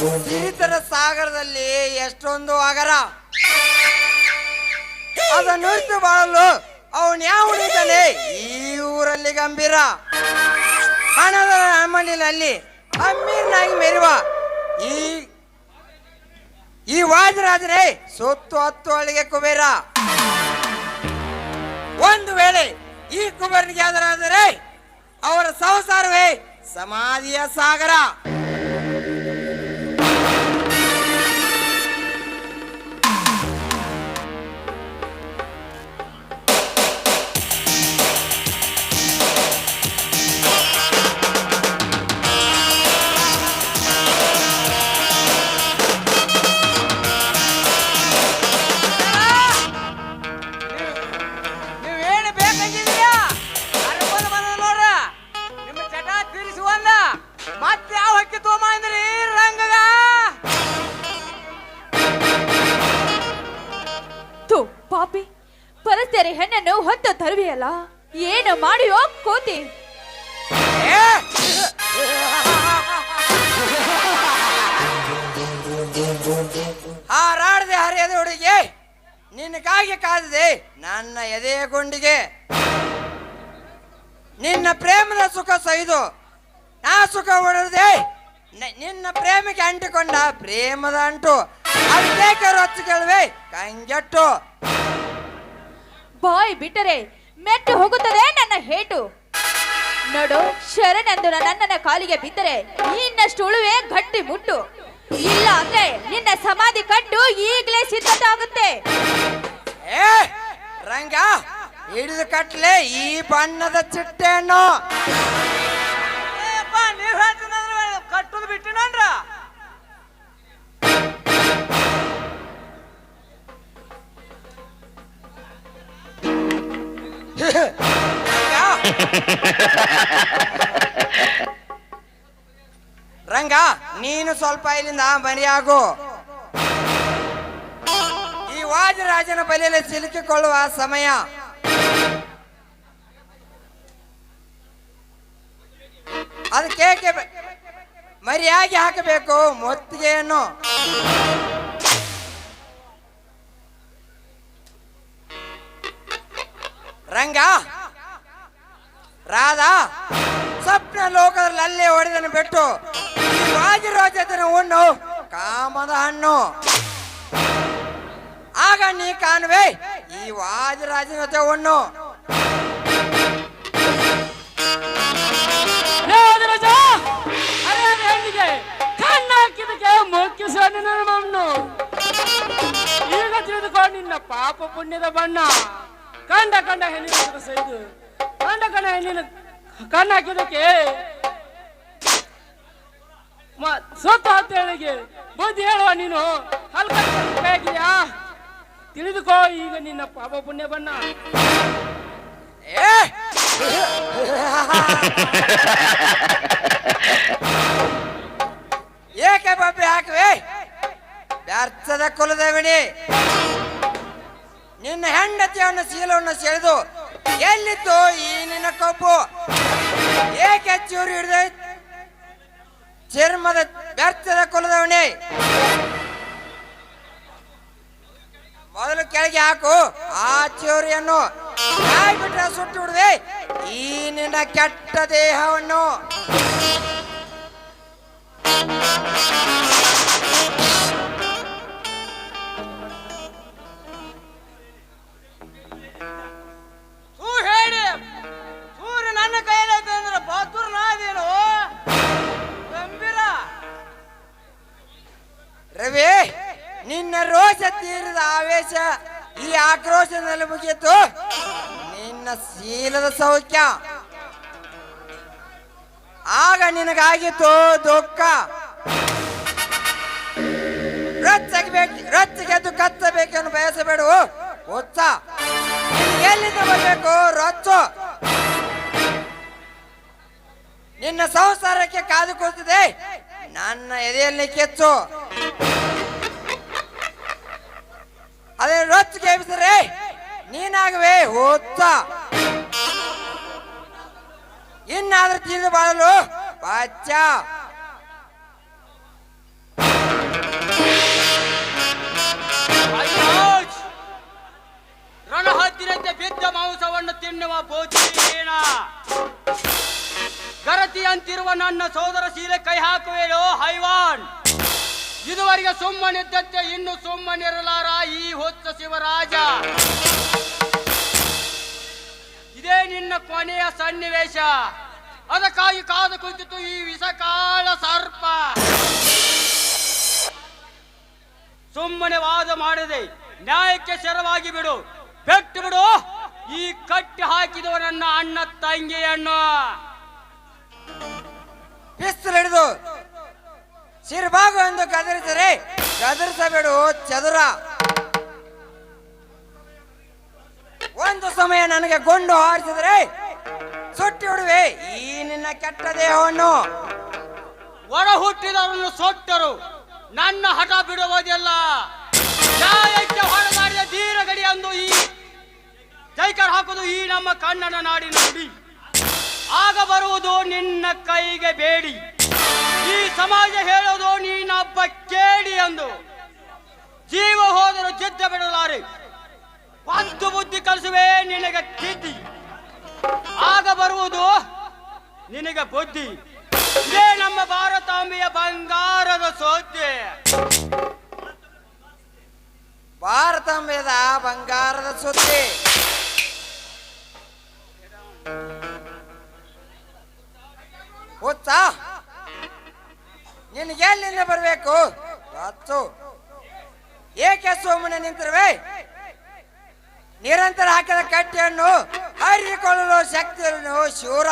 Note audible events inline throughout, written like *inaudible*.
ಸಾಗರದಲ್ಲಿ ಎಷ್ಟೊಂದು ಆಗರ ಅದನ್ನು ಬಾಳಲು ಅವನ್ ಯಾವ ಉಳಿತಾನೆ ಈ ಊರಲ್ಲಿ ಗಂಭೀರ. ಹಣದ ಮಣ್ಣಿನಲ್ಲಿ ಅಮ್ಮೀರ್ನಾಗಿ ಮೇರುವ. ಈ ಈ ವಾಜರಾದರೆ ಸೊತ್ತು ಹತ್ತು ಅಳಿಗೆ ಕುಬೇರ. ಒಂದು ವೇಳೆ ಈ ಕುಬೇರನಿಗೆ ಅದರಾದರೆ ಅವರ ಸಂಸಾರವೇ ಸಮಾಧಿಯ ಸಾಗರ. ಶರಣೆಂದು ನನ್ನನ್ನ ಕಾಲಿಗೆ ಬಿದ್ದರೆ ಇನ್ನಷ್ಟು ಉಳುವೆ ಗಟ್ಟಿ ಮುಟ್ಟು. ಇಲ್ಲ ಅಂದ್ರೆ ನಿನ್ನ ಸಮಾಧಿ ಕಟ್ಟು ಈಗಲೇ ಸಿದ್ಧತೆ ಆಗುತ್ತೆ ಏ ರಂಗ ಹಿಡಿದು ಕಟ್ಲೆ ಈ ಬಣ್ಣದ ಚಿಟ್ಟೆಯನ್ನು. ನೀವ್ ಹೇಳ್ತೀನಂದ್ರೆ ಕಟ್ಟುದು ಬಿಟ್ಟಿನಂದ್ರ *laughs* ರಂಗ, ನೀನು ಸ್ವಲ್ಪ ಇಲ್ಲಿಂದ ಮರಿಯಾಗು. ಈ ವಾಜರಾಜನ ಬಲೆಯಲ್ಲಿ ಸಿಲುಕಿಕೊಳ್ಳುವ ಸಮಯ. ಅದಕ್ಕೆ ಮರಿಯಾಗಿ ಹಾಕಬೇಕು, ಮೊತ್ತಿಗೆಯನ್ನು. ರಂಗ ರಾಧಾ, ಸ್ವಪ್ನ ಲೋಕದಲ್ಲಿ ಅಲ್ಲೇ ಹೊಡೆದನು ಬಿಟ್ಟು ವಾಜರಾಜನ ಉಣ್ಣು ಕಾಮದ ಹಣ್ಣು. ಆಗ ನೀ ಕಾಣುವೆ ಈ ವಾಜರಾಜನ ಜೊತೆ ಉಣ್ಣು ಈಗ ತಿಳಿದುಕೊಂಡು ನಿನ್ನ ಪಾಪ ಪುಣ್ಯದ ಬಣ್ಣ. ಕಂಡ ಕಂಡ ಹೆಣ್ಣು ಸೈದು. ಕಂಡ ಕಣ, ನೀನು ಕಣ್ಣು ಹಾಕಿದಕ್ಕೆ ಮ- ಅಂತ ಹೇಳಿಗೆ, ಬುದ್ಧಿ ಹೇಳುವ ನೀನು ಹಲ್ಕಿದ್ಯಾ ತಿಳಿದುಕೋ, ಈಗ ನಿನ್ನ ಪಾಪ ಪುಣ್ಯ ಬಣ್ಣ ಏಕೆ ಬಾಬಿ ಹಾಕುವೆ? ವ್ಯರ್ಥದ ಕುಲದೇವಿಣಿ ನಿನ್ನ ಹೆಂಡತಿಯನ್ನು ಶೀಲವನ್ನು ಸೆಳೆದು ಎಲ್ಲಿತ್ತು ಈ ನಿನ್ನ ಕಬ್ಬು? ಏಕೆ ಚೂರು ಹಿಡಿದೆ? ಚರ್ಮದ ವ್ಯರ್ಥದ ಕುಲದವಣಿ ಮೊದಲು ಕೆಳಗೆ ಹಾಕು. ಆ ಚೂರಿಯನ್ನು ಬಿಟ್ರೆ ಸುಟ್ಟು ಬಿಡುವೆ ಈ ನಿನ್ನ ಕೆಟ್ಟ ದೇಹವನ್ನು. ಆಕ್ರೋಶದಲ್ಲಿ ಮುಗಿಯಿತು. ನಿನ್ನ ಶೀಲದ ಸೌಖ್ಯ. ಆಗ ನಿನಗಾಗಿತ್ತು ದುಃಖ. ರಚ್ಚಬೇಕು ರಚ್ಚಿಗೆದ್ದು ಕಚ್ಚಬೇಕೆನ್ನು ಬಯಸಬೇಡು. ನಿನಗೆ ಎಲ್ಲಿಂದ ಬರಬೇಕು? ರಚ್ಚು. ನಿನ್ನ ಸಂಸಾರಕ್ಕೆ ಕಾದು ಕೂತಿದೆ. ನನ್ನ ಎದೆಯಲ್ಲಿ ಕೆಚ್ಚು. ಜಯಿಸಿದ್ರೆ ನೀನಾಗವೇ ಹೋತ ಇನ್ನಾದ್ರೂ ತಿಳಿದು ಬಾಳಲು ಪಾಚ ರಣಹದ್ದಿನಂತೆ ಬಿದ್ದ ಮಾಂಸವನ್ನು ತಿನ್ನುವ ಬೋಧಿನ ಗರತಿಯಂತಿರುವ ನನ್ನ ಸೋದರ ಸೀರೆ ಕೈ ಹಾಕುವೆಯೋ, ಹೈವಾನ್. ಇದುವರೆಗೆ ಸುಮ್ಮನಿದ್ದಂತೆ ಇನ್ನು ಸುಮ್ಮನಿರಲಾರ ಈ ಹೊತ್ತ ಶಿವರಾಜ. ಇದೇ ನಿನ್ನ ಕೊನೆಯ ಸನ್ನಿವೇಶ. ಅದಕ್ಕಾಗಿ ಕಾದು ಕುಂತಿತು ಈ ವಿಷಕಾಳ ಸರ್ಪ. ಸುಮ್ಮನೆ ವಾದ ಮಾಡಿದೆ, ನ್ಯಾಯಕ್ಕೆ ಶರವಾಗಿ ಬಿಡು. ಬೆಟ್ಟು ಬಿಡು. ಈ ಕಟ್ಟಿ ಹಾಕಿದವ ನನ್ನ ಅಣ್ಣ ತಂಗಿಯನ್ನು. ಹಿಡಿದು ಸಿರ್ಬಾಗು ಎಂದು ಗದರಿಸಿದರೆ ಕದರಿಸಬೇಡು, ಚದುರ. ಒಂದು ಸಮಯ ನನಗೆ ಗೊಂಡು ಹಾರಿಸಿದರೆ ಸುಟ್ಟಿ ಬಿಡುವೆ ಈ ನಿನ್ನ ಕೆಟ್ಟ ದೇಹವನ್ನು ಒಡ ಹುಟ್ಟಿದವರನ್ನು ಸೊಟ್ಟರು. ನನ್ನ ಹಠ ಬಿಡುವುದಿಲ್ಲ. ನ್ಯಾಯಕ್ಕೆ ಹೊರದಾಡಿದ ಧೀರ ಗಡಿ ಅಂದು ಈ ಜೈಕರ್ ಹಾಕುವುದು ಈ ನಮ್ಮ ಕನ್ನಡ ನಾಡಿನ ನುಡಿ. ಆಗ ಬರುವುದು ನಿನ್ನ ಕೈಗೆ ಬೇಡಿ. ಈ ಸಮಾಜ ಹೇಳೋದು ನೀನೊಬ್ಬ ಕೇಳಿ ಎಂದು ಜೀವ ಹೋದರೂ ಚಿತ್ತ ಬಿಡಲಾರೆ. ಒಂದು ಬುದ್ಧಿ ಕಲಿಸುವೆ ನಿನಗೆ ಕೀರ್ತಿ ಆಗ ಬರುವುದು ನಿನಗೆ ಬುದ್ಧಿ. ಇದೇ ನಮ್ಮ ಭಾರತಾಂಬೆಯ ಬಂಗಾರದ ಸೋತೆ. ಭಾರತಾಂಬೆದ ಬಂಗಾರದ ಸುದ್ದಿ ನಿನಗೆ ಎಲ್ಲಿಂದ ಬರಬೇಕು? ಹತ್ತು ಏಕೆ ಸೋಮನೆ ನಿಂತಿರುವೆ? ನಿರಂತರ ಹಾಕಿದ ಕಟ್ಟೆಯನ್ನು ಹರಿಕೊಳ್ಳಲು ಶಕ್ತಿಯನ್ನು ಶೂರ.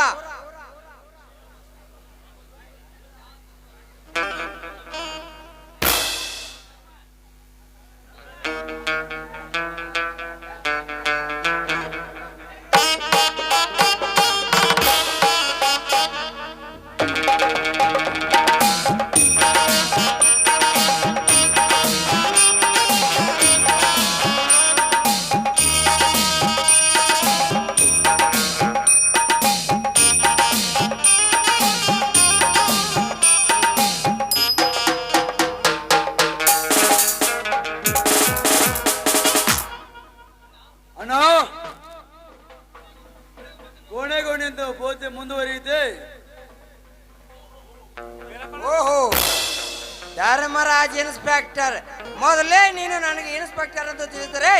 ಇನ್ಸ್ಪೆಕ್ಟರ್. ಮೊದಲೇ ನೀನು ನನಗೆ ಇನ್ಸ್ಪೆಕ್ಟರ್ ಅಂತ ತಿಳಿದರೆ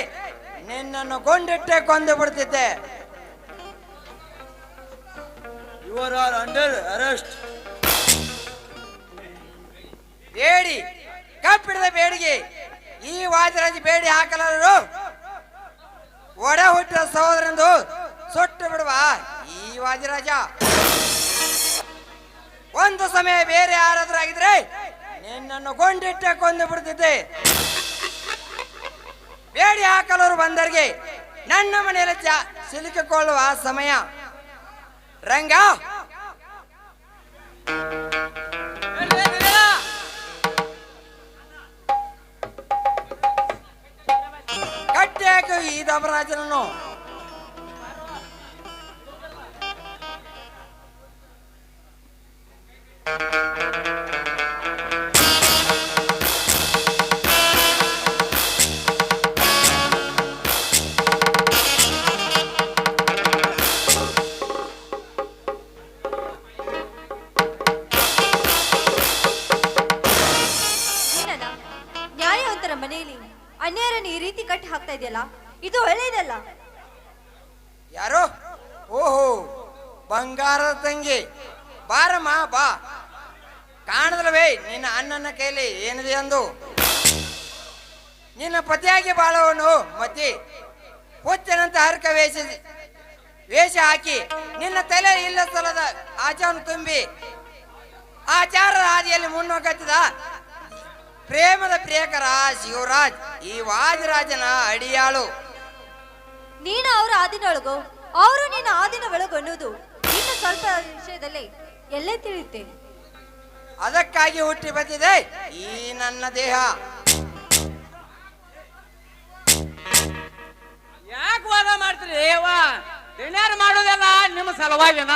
ನಿನ್ನನ್ನು ಕೊಂಡಿಟ್ಟೆ ಕೊಂದು ಬಿಡ್ತಿದ್ದೆ. ಯುವರ್ ಆರ್ ಅಂಡರ್ ಅರೆಸ್ಟ್ ಬೇಡಿ ಕಪ್ಪಿಡದ ಬೇಡಿಗೆ. ಈ ವಾದಿರಾಜ್ ಬೇಡಿ ಹಾಕಲಾರರು. ಒಡ ಹುಟ್ಟಿದ ಸಹೋದರಂದು ಸುಟ್ಟು ಬಿಡುವ ಈ ವಾದಿರಾಜ ಒಂದು ಸಮಯ ಬೇರೆ ಯಾರಾದ್ರೂ ಆಗಿದ್ರೆ ನಿನ್ನನ್ನು ಗೊಂಡಿಟ್ಟೆ ಕೊಂದು ಬಿಡ್ತಿದ್ದೆ. ಬೇಡಿ ಹಾಕಲವರು ಬಂದರಿಗೆ ನನ್ನ ಮನೆಯಲ್ಲಿ ಚ ಸಿಲುಕಿಕೊಳ್ಳುವ ಸಮಯ. ರಂಗ! ಕಟ್ಟಿ ಹಾಕಿ ಈ ಧರ್ಮರಾಜನನ್ನು. ನ್ಯಾಯವಂತರ ಮನೆಯಲ್ಲಿ? ಅನ್ಯರನ್ನು ಈ ರೀತಿ ಕಟ್ಟಿ ಹಾಕ್ತಾ ಇದೆಯಲ್ಲ? ಇದು ಒಳ್ಳೇದಲ್ಲ ಯಾರೋ? ಓಹೋ, ಬಂಗಾರದ ತಂಗಿ. ಬಾರಮ್ಮ, ಬಾ. ಕಾಣದಲ್ವೇ ನಿನ್ನ ಅಣ್ಣನ ಕೈಲಿ ಏನಿದೆ ಎಂದು ನಿನ್ನ ಪತಿಯಾಗಿ ಬಾಳವನು ಮತಿ. ಹುಚ್ಚನಂತ ಹರ್ಕ ವೇಷ ವೇಷ ಹಾಕಿ, ನಿನ್ನ ತಲೆ ಇಲ್ಲ ಸಲದ ಆಚಾರ ತುಂಬಿ, ಆಚಾರದ ಹಾದಿಯಲ್ಲಿ ಮುನ್ನೋಗತ್ತಿದ ಪ್ರೇಮದ ಪ್ರಿಯಕರ ಶಿವರಾಜ್ ಈ ವಾಜರಾಜನ ಅಡಿಯಾಳು. ನೀನು ಅವರ ಆದಿನೊಳಗು ಅವರು ನಿನ್ನ ಆದಿನ ಒಳಗು ಅನ್ನೋದು ಇನ್ನು ಸ್ವಲ್ಪ ವಿಷಯದಲ್ಲಿ ಎಲ್ಲೇ ತಿಳಿಯುತ್ತೆ ಅದಕ್ಕಾಗಿ ಹುಟ್ಟಿ ಬಂದಿದೆ ಈ ನನ್ನ ದೇಹ. ಯಾಕೆ ವಾದ ಮಾಡ್ತೀರಿ ಏವ ಮಾಡೋದೆಲ್ಲ ನಿಮ್ಮ ಸಲುವಾಗಿನ.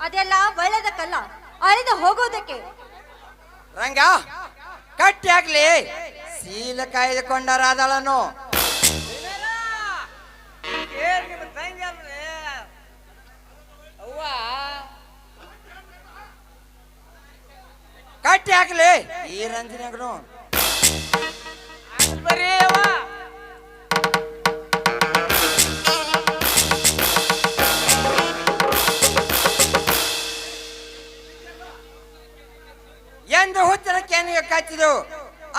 ಅದೆಲ್ಲ ಒಳ್ಳೆದಕ್ಕಲ್ಲ ಅಳಿದು ಹೋಗೋದಕ್ಕೆ ರಂಗ ಕಟ್ಟಿ ಆಗ್ಲಿ ಸೀಲ ಕಾಯ್ದುಕೊಂಡರಾದಳನು ಕಟ್ಟಿ ಹಾಕ್ಲಿ. ಈ ರಂಜನಗ್ನು ಬರೀ ಎಂದು ಹುಚ್ಚನ ಕಚ್ಚಿದು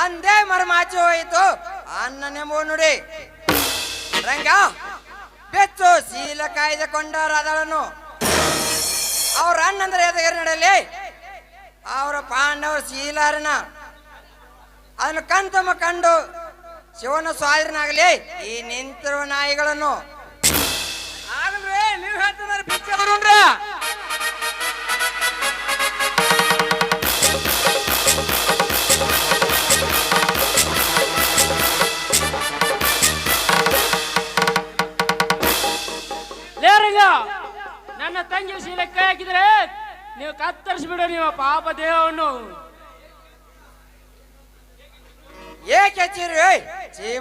ಅಂದೇ ಮರಮಾಚಿ ಹೋಯಿತು. ಅನ್ನನೆಂಬುವ ನುಡಿ ರಂಗ, ಬೆಚ್ಚು ಶೀಲ ಕೊಂಡಾರ ರಾಧಳನು ಅವ್ರ ಅಣ್ಣಂದ್ರೆ ಎದಗರ ನಡೆಯಲಿ ಅವರ ಪಾಂಡವ ಶೀಲಾರನ ಅದನ್ನು ಕಂತಮ ಕಂಡು ಶಿವನ ಸ್ವಾಧೀನಾಗಲಿ ಈ ನಿಂತಿರುವ ನಾಯಿಗಳನ್ನು. ನೀವ್ ಹೇಳ್ತಿದ್ದಾರೆ ತಂಗಿ ಶೀಲಕ್ಕೆ ಹಾಕಿದ್ರೆ ನೀವು ಕತ್ತರಿಸ್ಬಿಡು, ನೀವು ಪಾಪ ದೇಹವನ್ನು. ಏಕೆ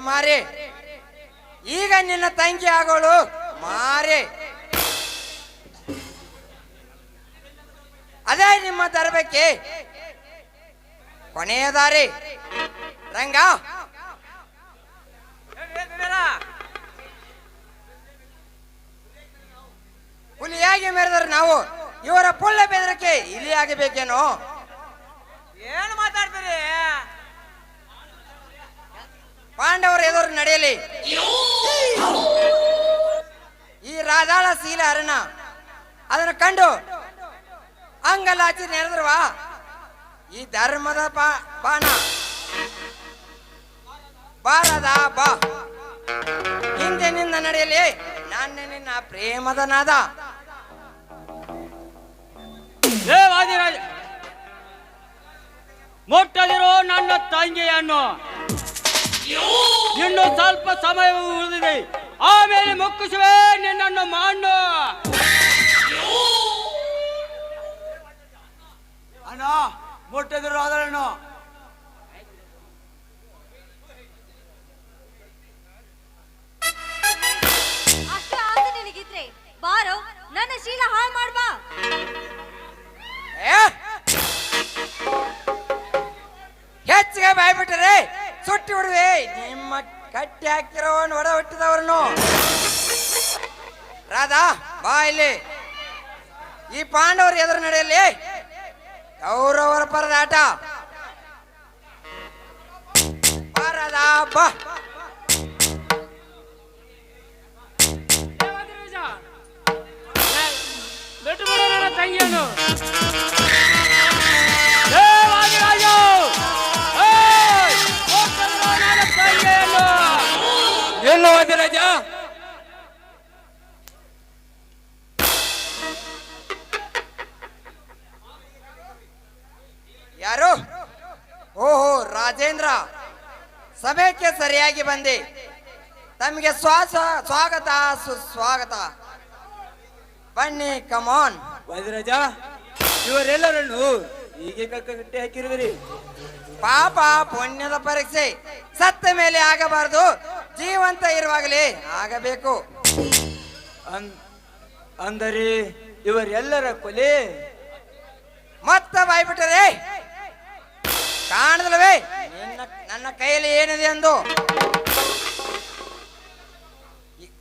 ಮಾರಿ. ಈಗ ನಿನ್ನ ತಂಗಿ ಆಗೋಳು, ಮಾರಿ. ಅದೇ ನಿಮ್ಮ ತರಬೇಕೆ. ಕೊನೆಯ ದಾರಿ. ರಂಗ. ಹುಲಿಯಾಗಿ ಮೆರೆದರೆ ನಾವು ಇವರ ಪುಳ್ಳ ಬೆದರಿಕೆ ಇಲ್ಲಿ ಆಗಬೇಕೇನೋ ಏನು ಮಾತಾಡ್ತೀರಿ? ಪಾಂಡವರ ಎದುರು ನಡೆಯಲಿ. ಈ ರಾಧಾಳ ಸೀಲ ಅರಣ ಅದನ್ನು ಕಂಡು ಅಂಗಲಾಚಿ ನೆರೆದ್ರವಾ ಈ ಧರ್ಮದ ಬಾ- ಬಾಣ. ಬಾರದ ಬಾ. ಹಿಂದಿನಿಂದ ನಡೆಯಲಿ. ನನ್ನ ನಿನ್ನ ಪ್ರೇಮದ ನಾದ ಹೇ ವಾದಿರಾಜ ಮುಟ್ಟದಿರೋ ನನ್ನ ತಂಗಿಯನ್ನು. ಇನ್ನು ಸ್ವಲ್ಪ ಸಮಯ ಉಳಿದಿದೆ. ಆಮೇಲೆ ಮುಕ್ಕಿಸುವೆ ನಿನ್ನನ್ನು ಮಾಡು. ಅಣ್ಣ ಮುಟ್ಟದಿರು ಆಸೆ ಬಾರೋ ನನ್ನ ಶೀಲ ಹಾಳು ಮಾಡ್ಬಾ? ಹೆಚ್ಚಿಗೆ ಬಾಯ್ಬಿಟ್ರೆ ಸುಟ್ಟಿ ಬಿಡುವೆ. ನಿಮ್ಮ ಕಟ್ಟಿ ಹಾಕಿರೋನ್ ಒಡ ಹುಟ್ಟಿದವ್ರನ್ನು. ರಾಧಾ, ಬಾ ಇಲ್ಲಿ. ಈ ಪಾಂಡವರು ಎದುರು ನಡೆಯಲಿ. ಕೌರವರ ಪರದಾಟ. ರಾಧಾ, ಬಾ. ಬಿಟ್ಟು ತಂಗಿಯನ್ನು ಸಭೆಗೆ ಸರಿಯಾಗಿ ಬಂದೆ. ತಮಗೆ ಸ್ವಾಸ ಸ್ವಾಗತ ಸುಸ್ವಾಗತ. ಬನ್ನಿ ಕಮಾನ್ ವೈದ್ಯರಾಜ ಇವರೆಲ್ಲರನ್ನು ಹೀಗೆ ಕಟ್ಟಿ ಹಾಕಿರುವಿರಿ. ಪಾಪ ಪುಣ್ಯದ ಪರೀಕ್ಷೆ. ಸತ್ತ ಮೇಲೆ ಆಗಬಾರದು. ಜೀವಂತ ಇರುವಾಗಲೇ ಆಗಬೇಕು. ಅಂದರೆ ಇವರೆಲ್ಲರ ಕೊಲೆ. ಮತ್ತ ಬಾಯ್ಬಿಟ್ಟರೆ ನಿನ್ನ ಕೈಯಲ್ಲಿ ಏನಿದೆ ಎಂದು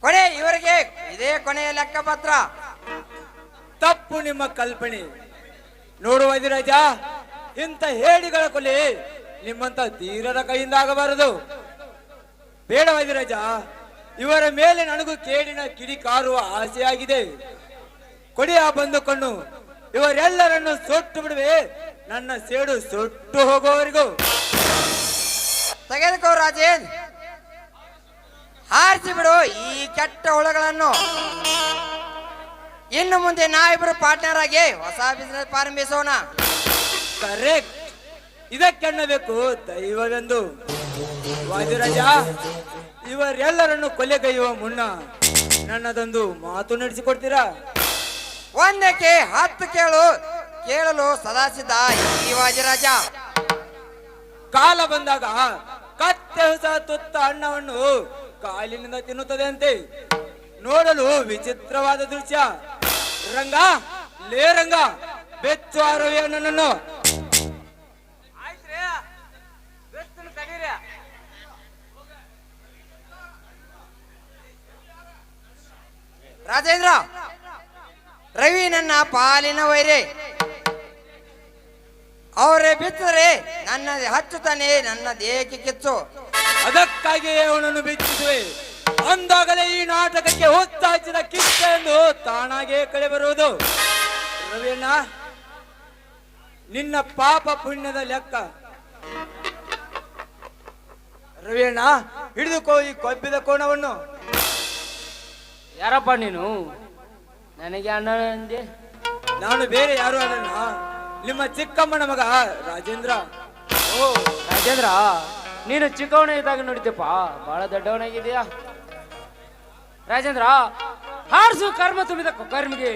ಕೊನೆ ಇವರಿಗೆ ಇದೇ ಕೊನೆಯ ಲೆಕ್ಕಪತ್ರ. ತಪ್ಪು ನಿಮ್ಮ ಕಲ್ಪನೆ. ನೋಡುವ ರಾಜ ಇಂಥ ಹೇಡಿಗಳ ಕೊಲೆ ನಿಮ್ಮಂತ ಧೀರರ ಕೈಯಿಂದ ಆಗಬಾರದು. ಬೇಡ ಇವರ ಮೇಲೆ ನನಗೂ ಕೇಡಿನ ಕಿಡಿ ಕಾರುವ ಆಸೆಯಾಗಿದೆ ಕೊಡಿ ಆ ಬಂದುಕೊಂಡು ಇವರೆಲ್ಲರನ್ನು ಸೊಟ್ಟು ಬಿಡುವೆ. ನನ್ನ ಸೇಡು ಸೊಟ್ಟು ಹೋಗುವವರೆಗೂ. ತೆಗೆದುಕೋ ರಾಜೇನ್. ಹಾರಿಸಿ ಬಿಡು ಈ ಕೆಟ್ಟ ಹುಳಗಳನ್ನು. ಇನ್ನು ಮುಂದೆ ನಾವಿಬ್ರು ಪಾರ್ಟ್ನರ್ ಆಗಿ ಹೊಸ ಬಿಸಿನೆಸ್ ಪ್ರಾರಂಭಿಸೋಣ. ಕರೆಕ್ಟ್ ಇದಕ್ಕೆನ್ನಬೇಕು ದೈವವೆಂದು. ವಾದಿರಾಜ ಇವರೆಲ್ಲರನ್ನು ಕೊಲೆಗೈಯುವ ಮುನ್ನ ನನ್ನದೊಂದು ಮಾತು ನಡೆಸಿಕೊಡ್ತೀರಾ? ಒಂದಕ್ಕೆ ಹತ್ತು ಕೇಳು ಕೇಳಲು ಸದಾ ಸಿದ್ಧ ಈ ವಾಜಿರಾಜ. ಕಾಲ ಬಂದಾಗ ಕತ್ತೆ ಹೊಸ ತುತ್ತ ಅಣ್ಣವನ್ನು ಕಾಲಿನಿಂದ ತಿನ್ನುತ್ತದೆಯಂತೆ. ನೋಡಲು ವಿಚಿತ್ರವಾದ ದೃಶ್ಯ. ರಂಗ ಲೇ ರಂಗ ಬೆಚ್ಚು ಆರವಿ ಅಣ್ಣನನ್ನು. ರಾಜೇಂದ್ರ ರವಿ ನನ್ನ ಪಾಲಿನ ವೈರೇ. ಅವರೇ ಬಿತ್ತರೆ ನನ್ನ ಹಚ್ಚುತ್ತಾನೆ ನನ್ನ ದೇಹಕ್ಕೆ ಕಿಚ್ಚು? ಅದಕ್ಕಾಗಿಯೇ ಅವನನ್ನು ಬಿಚ್ಚಿಸುವೆ. ಅಂದಾಗಲೇ ಈ ನಾಟಕಕ್ಕೆ ಹೊತ್ತ ಹಚ್ಚಿದ ಕಿಚ್ಚ ಎಂದು ತಾನಾಗೇ ಕಳೆ ಬರುವುದು. ರವಿಯಣ್ಣ ನಿನ್ನ ಪಾಪ ಪುಣ್ಯದ ಲೆಕ್ಕ. ರವಿಯಣ್ಣ ಹಿಡಿದುಕೋ ಈ ಕೊಬ್ಬಿದ ಕೋಣವನ್ನು. ಯಾರಪ್ಪ ನೀನು? ನನಗೆ ಅಣ್ಣ ಅಂದೆ ನಾನು ಬೇರೆ ಯಾರು ಅಲ್ಲ ನಿಮ್ಮ ಚಿಕ್ಕಮ್ಮನ ಮಗ, ರಾಜೇಂದ್ರ. ಓ, ರಾಜೇಂದ್ರ, ನೀನು ಚಿಕ್ಕವನ ಇದ್ದಾಗ ನೋಡಿದ್ದಪ್ಪ ಬಹಳ ದೊಡ್ಡವನಾಗಿದೆಯಾ ರಾಜೇಂದ್ರ, ಹಾರ್ಸು ಕರ್ಮ ತುಂಬಿದ ಕರ್ಮಿಗೆ.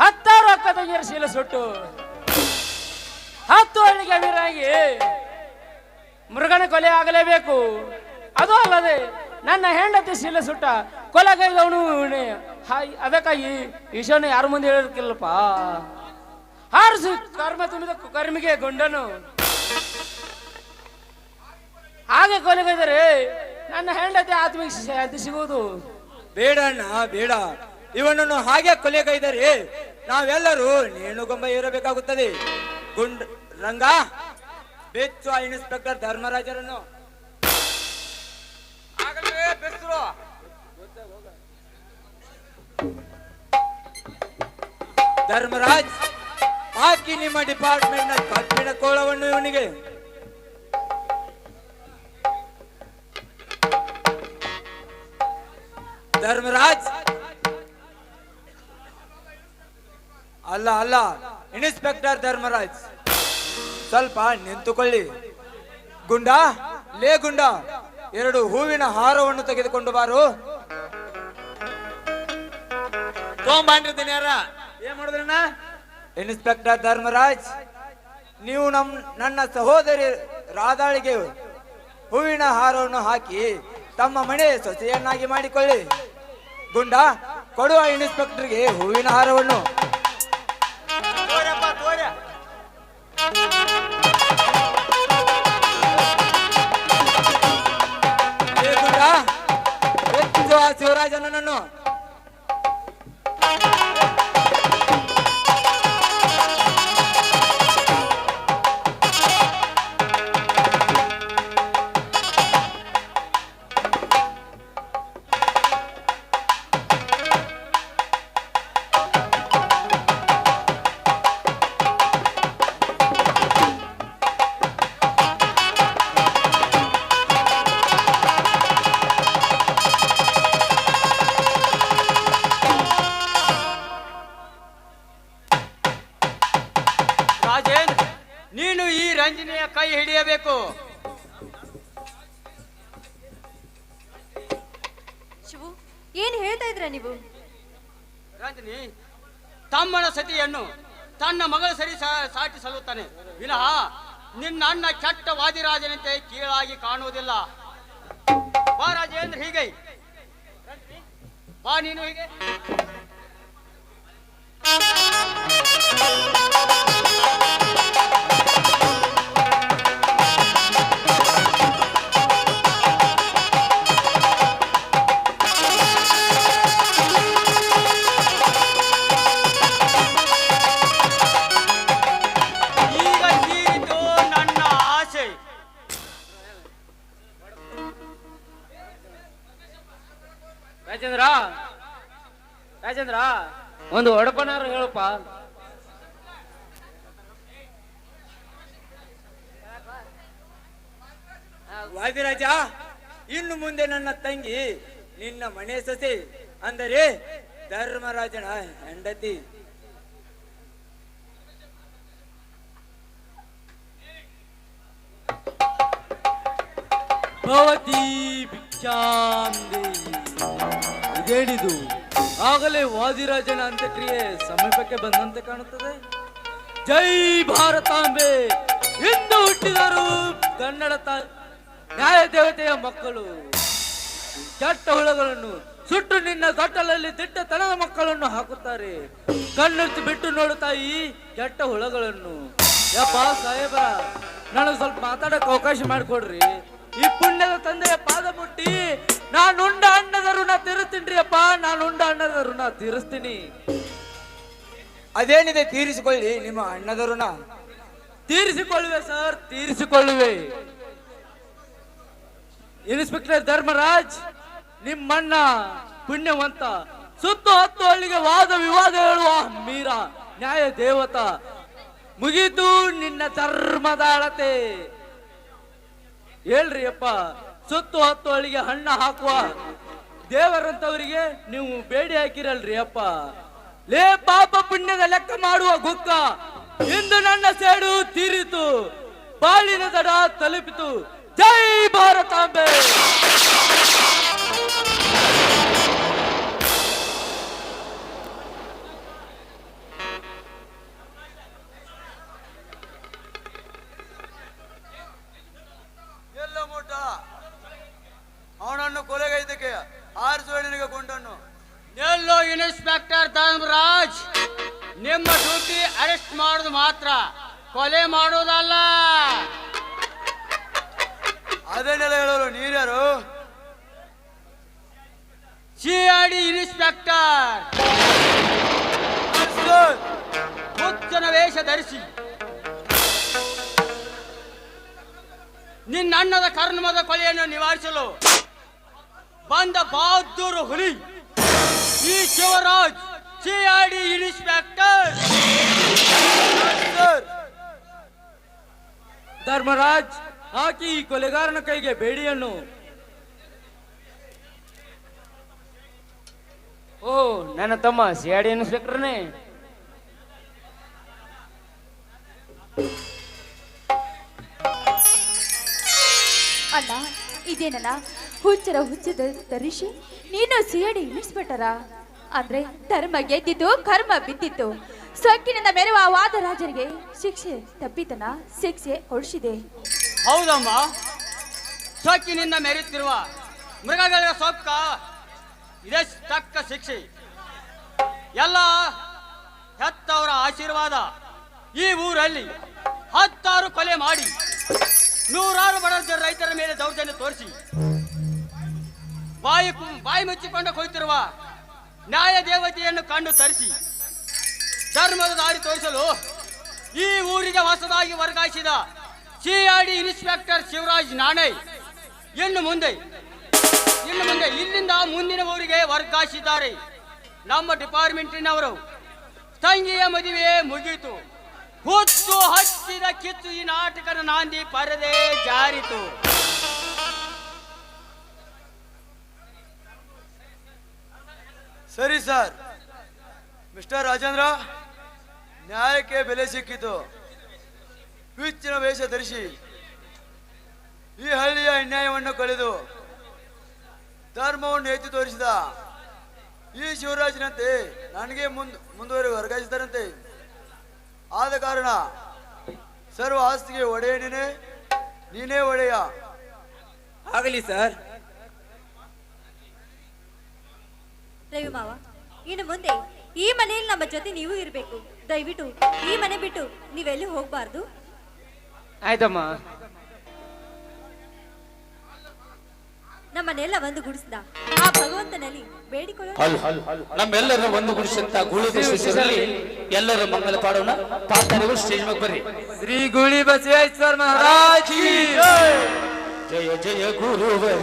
ಹತ್ತಾರು ಅಕ್ಕ ತಂಗಿಯರ ಶೀಲ ಸುಟ್ಟು, ಹತ್ತು ಹಳ್ಳಿಗೆ ಅಮೀರಾಗಿ ಮೃಗನ ಕೊಲೆ ಆಗಲೇಬೇಕು. ಅದು ಅಲ್ಲದೆ, ನನ್ನ ಹೆಂಡತಿ ಶೀಲ ಸುಟ್ಟ ಕೊಲೆಗೈದವನು ಅದಕ್ಕಾಗಿ ವಿಷಯನ ಯಾರ ಮುಂದೆ ಹೇಳಿರ್ಕಿಲ್ಲಪ್ಪ ಹಾರಿಸು. ಕರ್ಮ ತುಂಬಿದ ಕರ್ಮಿಗೆ ಗೊಂಡನು. ಹಾಗೆ ಕೊಲೆಗೈದರೆ ನನ್ನ ಹೆಂಡತಿ ಆತ್ಮಿಕ ಶಾಂತಿ ಸಿಗುವುದು? ಬೇಡ ಅಣ್ಣ ಬೇಡ. ಇವನನ್ನು ಹಾಗೆ ಕೊಲೆಗೈದರೆ ನಾವೆಲ್ಲರೂ ನೇಣುಗೊಂಬ ಇರಬೇಕಾಗುತ್ತದೆ ಗುಂಡ್ ರಂಗ ಬೆಚ್ಚು ಆ ಇನ್ಸ್ಪೆಕ್ಟರ್ ಧರ್ಮರಾಜರನ್ನು. ಬೆಸ್ರು. ಧರ್ಮರಾಜ್. ಹಾಕಿ ನಿಮ್ಮ ಡಿಪಾರ್ಟ್ಮೆಂಟ್ನ ಕಬ್ಬಿಣ ಕೋಳವನ್ನು ಇವನಿಗೆ. ಧರ್ಮರಾಜ್! ಅಲ್ಲ ಅಲ್ಲ ಇನ್ಸ್ಪೆಕ್ಟರ್ ಧರ್ಮರಾಜ್. ಸ್ವಲ್ಪ ನಿಂತುಕೊಳ್ಳಿ. ಗುಂಡಾ? ಲೇ ಗುಂಡಾ! ಎರಡು ಹೂವಿನ ಹಾರವನ್ನು ತೆಗೆದುಕೊಂಡು ಬಾರು. ತಗೊಂಬಂದಿರ್ತೀನಿ ಯಾರ? ಏನ್ ಮಾಡಿದ್ರಣ್ಣ? ಇನ್ಸ್ಪೆಕ್ಟರ್ ಧರ್ಮರಾಜ್, ನೀವು ನಮ್, ನನ್ನ ಸಹೋದರಿ ರಾಧಾಳಿಗೆ ಹೂವಿನ ಹಾರವನ್ನು ಹಾಕಿ ತಮ್ಮ ಮನೆ ಸೊಸೆಯನ್ನಾಗಿ ಮಾಡಿಕೊಳ್ಳಿ. ಗುಂಡ, ಕೊಡುವ ಇನ್ಸ್ಪೆಕ್ಟರ್ಗೆ ಹೂವಿನ ಹಾರವನ್ನು. ಶಿವರಾಜನನ್ನು ಕೀಳಾಗಿ ಕಾಣುವುದಿಲ್ಲ. ಬಾ ರಾಜೇಂದ್ರ ಹೀಗೆ. ಬಾ ನೀನು ಹೀಗೆ. ಒಂದು ಒಡಪನಾರ ಹೇಳಪ್ಪ. ವಾದಿರಾಜ, ಇನ್ನು ಮುಂದೆ ನನ್ನ ತಂಗಿ ನಿನ್ನ ಮನೆ ಸಸಿ ಅಂದರೆ ಧರ್ಮರಾಜನ ಹೆಂಡತಿ. ಭವತಿ ಭಿಕ್ಷಾಂದೇಹಿ ಇದೇನಿದು ಆಗಲೇ ವಾದಿರಾಜನ ಅಂತ್ಯಕ್ರಿಯೆ ಸಮೀಪಕ್ಕೆ ಬಂದಂತೆ ಕಾಣುತ್ತದೆ. ಜೈ ಭಾರತಾಂಬೆ ಎಂದು ಹುಟ್ಟಿದರು ಕನ್ನಡ ನ್ಯಾಯ ದೇವತೆಯ ಮಕ್ಕಳು. ಕೆಟ್ಟ ಹುಳಗಳನ್ನು ಸುಟ್ಟು ನಿನ್ನ ಗಟ್ಟಲಲ್ಲಿ ದಿಟ್ಟತನದ ಮಕ್ಕಳನ್ನು ಹಾಕುತ್ತಾರೆ. ಕಣ್ಣೆತ್ತಿ ಬಿಟ್ಟು ನೋಡುತ್ತಾ ಈ ಕೆಟ್ಟ ಹುಳಗಳನ್ನು. ಯಪ್ಪ ಸಾಹೇಬ, ನನಗೆ ಸ್ವಲ್ಪ ಮಾತಾಡಕ್ಕೆ ಅವಕಾಶ ಮಾಡಿಕೊಡ್ರಿ. ಈ ಪುಣ್ಯದ ತಂದೆಯ ಪಾದ ಮುಟ್ಟಿ ನಾನುಂಡ ಅಣ್ಣದ ಋಣ ತೀರಿಸ್ತೀನಿ ಅಪ್ಪ ನಾನುಂಡ ಅಣ್ಣದ ಋಣ ತೀರಿಸ್ತೀನಿ. ಅದೇನಿದೆ ತೀರಿಸಿಕೊಳ್ಳಿ ನಿಮ್ಮ ಅಣ್ಣದ ಋಣ? ತೀರಿಸಿಕೊಳ್ಳುವೆ ಸರ್ ತೀರಿಸಿಕೊಳ್ಳುವೆ. ಇನ್ಸ್ಪೆಕ್ಟರ್ ಧರ್ಮರಾಜ್ ನಿಮ್ಮಣ್ಣ ಪುಣ್ಯವಂತ ಸುತ್ತು ಹತ್ತು ಹಳ್ಳಿಗೆ ವಾದ ವಿವಾದ ಹೇಳುವ ಮೀರ ನ್ಯಾಯ ದೇವತ. ಮುಗೀತು ನಿನ್ನ ಧರ್ಮದ ಅಳತೆ ಹೇಳ್ರಿ ಅಪ್ಪ ಸುತ್ತು ಹತ್ತು ಅಳಿಗೆ ಹಣ್ಣ ಹಾಕುವ ದೇವರಂತವರಿಗೆ ನೀವು ಬೇಡಿ ಹಾಕಿರಲ್ರಿ ಅಪ್ಪ. ಲೇ ಪಾಪ ಪುಣ್ಯದ ಲೆಕ್ಕ ಮಾಡುವ ಗುಕ್ಕ ಇಂದು ನನ್ನ ಸೇಡು ತೀರಿತು, ಬಾಳಿನ ದಡ ತಲುಪಿತು. ಜೈ ಭಾರತಾಂಬೆ! ಅವನನ್ನು ಕೊಲೆಗೈದಕ್ಕೆ ಆರಿಸುವ ನಿನಗೆ ಗುಂಡನ್ನು ಎಲ್ಲೋ ಇನ್ಸ್ಪೆಕ್ಟರ್ ಧರ್ಮರಾಜ್ ನಿಮ್ಮ ಡ್ಯೂಟಿ ಅರೆಸ್ಟ್ ಮಾಡೋದು ಮಾತ್ರ ಕೊಲೆ ಮಾಡೋದಲ್ಲ. ಅದನ್ನೆಲ್ಲ ಹೇಳೋರು ನೀರ್ಯಾರು? C I D inspector. ಹುಚ್ಚನ ವೇಷ ಧರಿಸಿ. ನಿನ್ನ ಅಣ್ಣದ ಕರ್ಮದ ಕೊಲೆಯನ್ನು ನಿವಾರಿಸಲು ಬಂದ ಬಹದ್ದೂರು ಹುಲಿ. ಈ Shivaraj C I D inspector Dharmaraj ಹಾಕಿ ಈ ಕೊಲೆಗಾರನ ಕೈಗೆ ಬೇಡಿಯನ್ನು. ಓ ನನ್ನ ತಮ್ಮ ಸಿ ಆರ್ ಡಿ ಇನ್ಸ್ಪೆಕ್ಟರ್ನೇ. ಅಣ್ಣ ಇದೇನಲ್ಲ? ಹುಚ್ಚರ ಹುಚ್ಚದ ತರಿಸಿ ನೀನು ಸಿಯಡಿ ಇಳಿಸ್ಬಿಟ್ಟರ ಅಂದ್ರೆ ಧರ್ಮ ಗೆದ್ದಿತು, ಕರ್ಮ ಬಿದ್ದಿತ್ತು. ಸೊಕ್ಕಿನಿಂದ ಮೆರುವ ವಾದ ರಾಜರಿಗೆ ಶಿಕ್ಷೆ ತಪ್ಪಿತನ ಶಿಕ್ಷೆ ಹೊಡಿಸಿದೆ ಹೌದಮ್ಮ. ಸೊಕ್ಕಿನಿಂದ ಮೆರೆಯುತ್ತಿರುವ ಮೃಗಗಳ ಸೊಕ್ಕ ಇದೇ ತಕ್ಕ ಶಿಕ್ಷೆ. ಎಲ್ಲ ಹೆತ್ತವರ ಆಶೀರ್ವಾದ ಈ ಊರಲ್ಲಿ ಹತ್ತಾರು ಕೊಲೆ ಮಾಡಿ ನೂರಾರು ಬಡ ರೈತರ ಮೇಲೆ ದೌರ್ಜನ್ಯ ತೋರಿಸಿ ಬಾಯಿ ಬಾಯಿ ಮುಚ್ಚಿಕೊಂಡು ಕುಳಿತಿರುವ ನ್ಯಾಯ ದೇವತೆಯನ್ನು ಕಂಡು ತರಿಸಿ ಧರ್ಮದ ದಾರಿ ತೋರಿಸಲು ಈ ಊರಿಗೆ ಹೊಸದಾಗಿ ವರ್ಗಾಯಿಸಿದ ಸಿಐಡಿ ಇನ್ಸ್ಪೆಕ್ಟರ್ ಶಿವರಾಜ್ ನಾಣೈ ಇನ್ನು ಮುಂದೆ ಇನ್ನು ಮುಂದೆ ಇಲ್ಲಿಂದ ಮುಂದಿನ ಊರಿಗೆ ವರ್ಗಾಯಿಸಿದ್ದಾರೆ. ನಮ್ಮ ಡಿಪಾರ್ಟ್ಮೆಂಟಿನವರು ತಂಗಿಯ ಮದುವೆ ಮುಗಿಯಿತು ಹುತ್ತು ಹಚ್ಚಿದ ಕಿತ್ತು ಈ ನಾಟಕದ ನಾಂದಿ ಪರದೆ ಜಾರಿತು. ಸರಿ ಸರ್. ಮಿಸ್ಟರ್ ರಾಜೇಂದ್ರ, ನ್ಯಾಯಕ್ಕೆ ಬೆಲೆ ಸಿಕ್ಕಿತು. ಹೆಚ್ಚಿನ ವೇಷ ಧರಿಸಿ ಈ ಹಳ್ಳಿಯ ಅನ್ಯಾಯವನ್ನು ಕಳೆದು ಧರ್ಮವನ್ನು ಎತ್ತಿ ತೋರಿಸಿದ ಈ ಶಿವರಾಜನಂತೆ ನನಗೆ ಮುಂದ್ ಮುಂದುವರೆ ವರ್ಗಾಯಿಸಿದರಂತೆ. ಆದ ಕಾರಣ ಸರ್ವ ಆಸ್ತಿಗೆ ಒಡೆಯ ನೀನೇ ನೀನೇ ಒಡೆಯ. ಆಗಲಿ ಸರ್. ರವಿ ಮಾವ ಇನ್ನು ಮುಂದೆ ಈ ಮನೆಯಲ್ಲಿ ನಮ್ಮ ಜೊತೆ ನೀವು ಇರಬೇಕು. ದಯವಿಟ್ಟು ಈ ಮನೆ ಬಿಟ್ಟು ನೀವೆಲ್ಲಿ ಹೋಗಬಾರ್ದು. ಆಯ್ತಮ್ಮ. ನಮ್ಮನ್ನೆಲ್ಲ ಒಂದು ಗುಡಿಸಿದ. ಆ ಭಗವಂತನಲ್ಲಿ ಹಲ್ ನಮ್ಮೆಲ್ಲರ ಒಂದು ಗುಡಿಸಂತ ಗೂಳಿ ಬಸವೇಶ್ವರಲ್ಲಿ ಎಲ್ಲರ ಮಂಗಲ ಪಾಡೋಣ. ಪಾತ್ರಗಳು ಸ್ಟೇಜ್ ಮೇಲೆ ಬರ್ರಿ. ಶ್ರೀ ಗುಳಿ ಬಸವೇಶ್ವರ ಮಹಾರಾಜ್ ಜಯ ಜಯ ಗುರುವರ